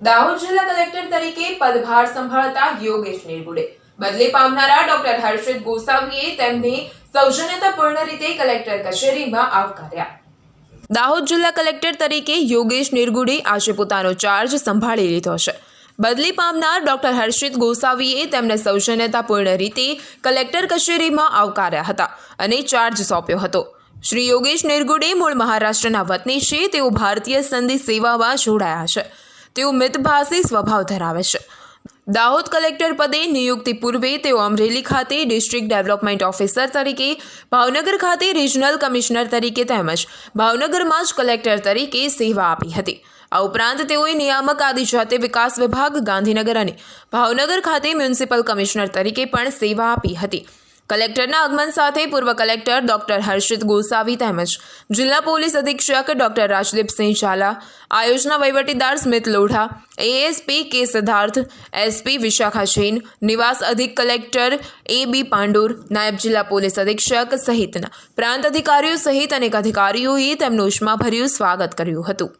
દાહોદ જિલ્લા કલેક્ટર તરીકે પદભાર સંભાળતા યોગેશ નિર્ગુડે બદલી પામનારા ડોક્ટર હર્ષિત ગોસાવીએ તેમને સૌજન્યતાપૂર્ણ રીતે કલેક્ટર કચેરીમાં આવકાર્યા. દાહોદ જિલ્લા કલેક્ટર તરીકે યોગેશ નિર્ગુડે આજે પોતાનો ચાર્જ સંભાળી લીધો છે. બદલી પામનાર ડોક્ટર હર્ષિત ગોસાવીએ તેમને સૌજન્યતાપૂર્ણ રીતે કલેક્ટર કચેરીમાં આવકાર્યા હતા અને ચાર્જ સોંપ્યો હતો. શ્રી યોગેશ નિર્ગુડે મૂળ મહારાષ્ટ્રના વતની છે, તેઓ ભારતીય સંધિ સેવામાં જોડાયા છે. તેઓ મિતભાષી સ્વભાવ ધરાવે છે. દાહોદ કલેક્ટર પદે નિયુક્તિ પૂર્વે તેઓ અમરેલી ખાતે ડિસ્ટ્રિક્ટ ડેવલપમેન્ટ ઓફિસર તરીકે, ભાવનગર ખાતે રિજનલ કમિશનર તરીકે તેમજ ભાવનગરમાં જ કલેક્ટર તરીકે સેવા આપી હતી. આ ઉપરાંત તેઓએ નિયામક આદિજાતિ વિકાસ વિભાગ, ગાંધીનગર અને ભાવનગર ખાતે મ્યુનિસિપલ કમિશનર તરીકે પણ સેવા આપી હતી. કલેક્ટરના આગમન સાથે પૂર્વ કલેક્ટર ડોક્ટર હર્ષિત ગોસાવી તેમજ જિલ્લા પોલીસ અધિક્ષક ડોક્ટર રાજદીપસિંહ ઝાલા આયોજના વહીવટીદાર Smit Lodha ASP K Siddharth SP વિશાખા જૈન, નિવાસ અધિક કલેક્ટર એ બી પાંડુર, નાયબ જિલ્લા પોલીસ અધિક્ષક સહિતના પ્રાંત અધિકારીઓ સહિત અનેક અધિકારીઓએ તેમનું ઉષ્માભર્યું સ્વાગત કર્યું હતું.